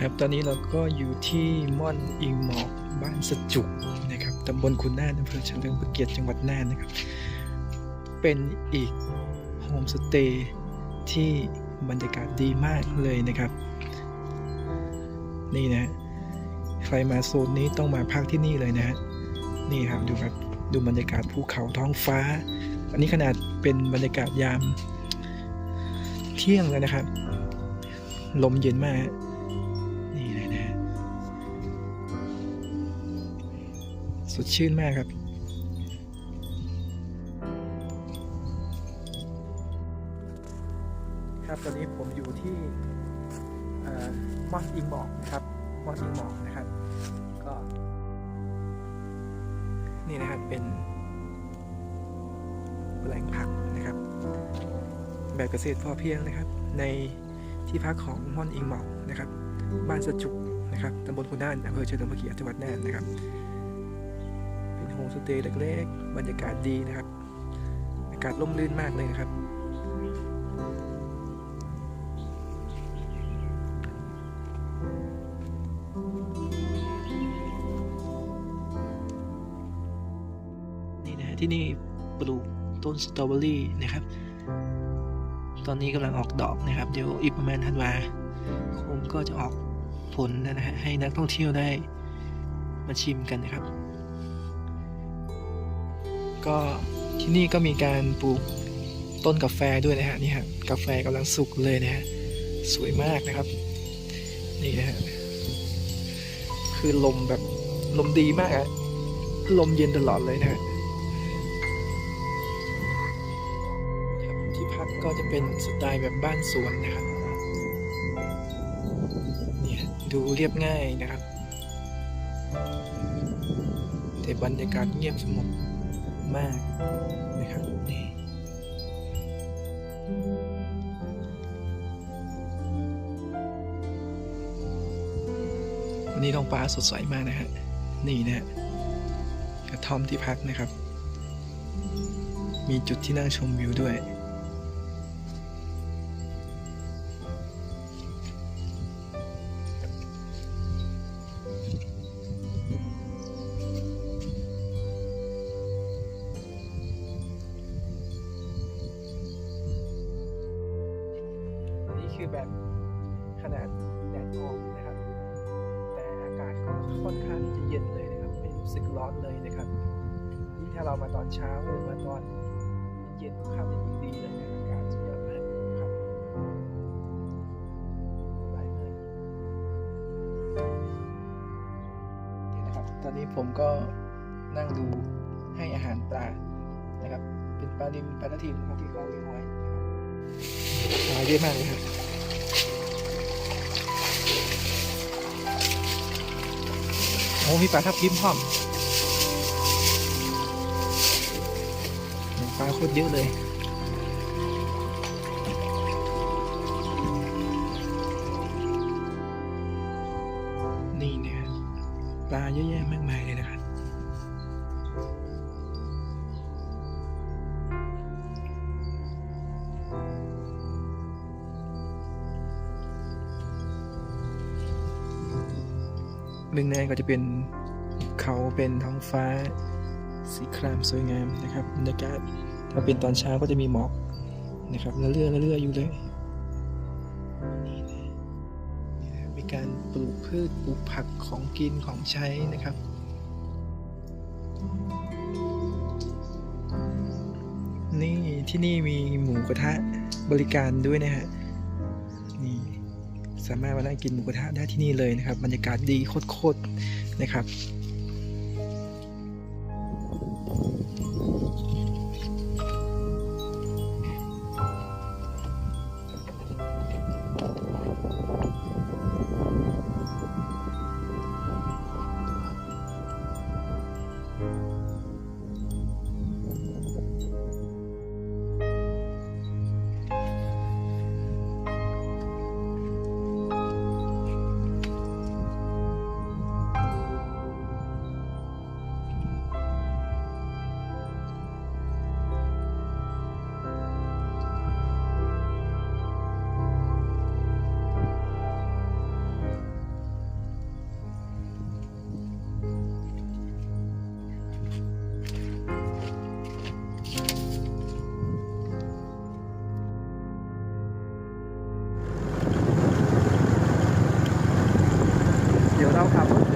ครับ ตอนนี้เราก็อยู่ที่ม่อนอิงหมอกบ้านสจุกนะครับตำบลคุณน่านอำเภอเฉลิมพระเกียรติจังหวัดน่านนะครับ เป็นอีกโฮมสเตย์ที่บรรยากาศดีมากเลยนะครับ นี่นะใครมาโซนนี้ต้องมาพักที่นี่เลยนะฮะนี่ครับดูครับดูบรรยากาศภูเขาท้องฟ้า อันนี้ขนาดเป็นบรรยากาศยามเที่ยงแล้วนะครับ ลมเย็นมาก สดชื่นมากครับ ครับตอนนี้ผมอยู่ที่มอนอิงหมอกนะครับมอนอิงหมอกนะครับ ก็ นี่นะครับเป็นแหล่งพักนะครับ แบบเกษตรพอเพียงนะครับ ในที่พักของม่อนอิงหมอกนะครับ บ้านสจุกนะครับตำบลคุณน่านอำเภอเฉลิมพระเกียรติจังหวัดน่านนะครับ โฮมสเตย์เล็กๆ บรรยากาศดีนะครับ อากาศร่มรื่นมากเลยนะครับ นี่นะฮะที่นี่ปลูกต้นสตรอเบอรี่นะครับ ตอนนี้กำลังออกดอกนะครับ เดี๋ยวอีกประมาณธันวาคมก็จะออกผลนะฮะให้นักท่องเที่ยวได้มาชิมกันนะครับ ก็ที่นี่ก็มีการปลูกต้นกาแฟด้วยนะฮะนี่ฮะกาแฟกำลังสุกเลยนะฮะสวยมากนะครับนี่นะฮะคือลมแบบลมดีมากอะลมเย็นตลอดเลยนะฮะที่พักก็จะเป็นสไตล์แบบบ้านสวนนะครับเนี่ยดูเรียบง่ายนะครับ แต่บรรยากาศเงียบสงบ มากนะครับนี่วันนี้ท้องฟ้าสดใสมากนะฮะนี่นะฮะกระท่อมที่พักนะครับ มีจุดที่นั่งชมวิวด้วย คือแบบขนาดแดดออกนะครับ แต่อากาศก็ค่อนข้างที่จะเย็นเลยนะครับ ไม่รู้สึกร้อนเลยนะครับยิ่งถ้าเรามาตอนเช้าหรือมาตอนเย็นค่ำจะยิ่งดีเลยนะอากาศสุดยอดมากครับสบายนี่นะครับ ตอนนี้ผมก็นั่งดูให้อาหารปลานะครับ เป็นปลาดิมปลาทิมครับที่เขาเลี้ยงไว้นะครับ ปลาเยอะมากเลยครับโอ้มีปลาทับทิมพร้อมปลาโคตรเยอะเลยนี่เนี่ยปลาเยอะแยะมากมายเลยนะ หนึ่งในก็จะเป็นเขาเป็นท้องฟ้า สีครามสวยงามนะครับบรรยากาศถ้าเป็นตอนเช้าก็จะมีหมอกนะครับละเรื่อละเรื่ออยู่เลยนี่นะนี่นะมีการปลูกพืชปลูกผักของกินของใช้นะครับนี่ที่นี่มีหมูกระทะบริการด้วยนะฮะ สามารถมานั่งกินหมูกระทะได้ที่นี่เลยนะครับบรรยากาศดีโคตรๆนะครับ ครับ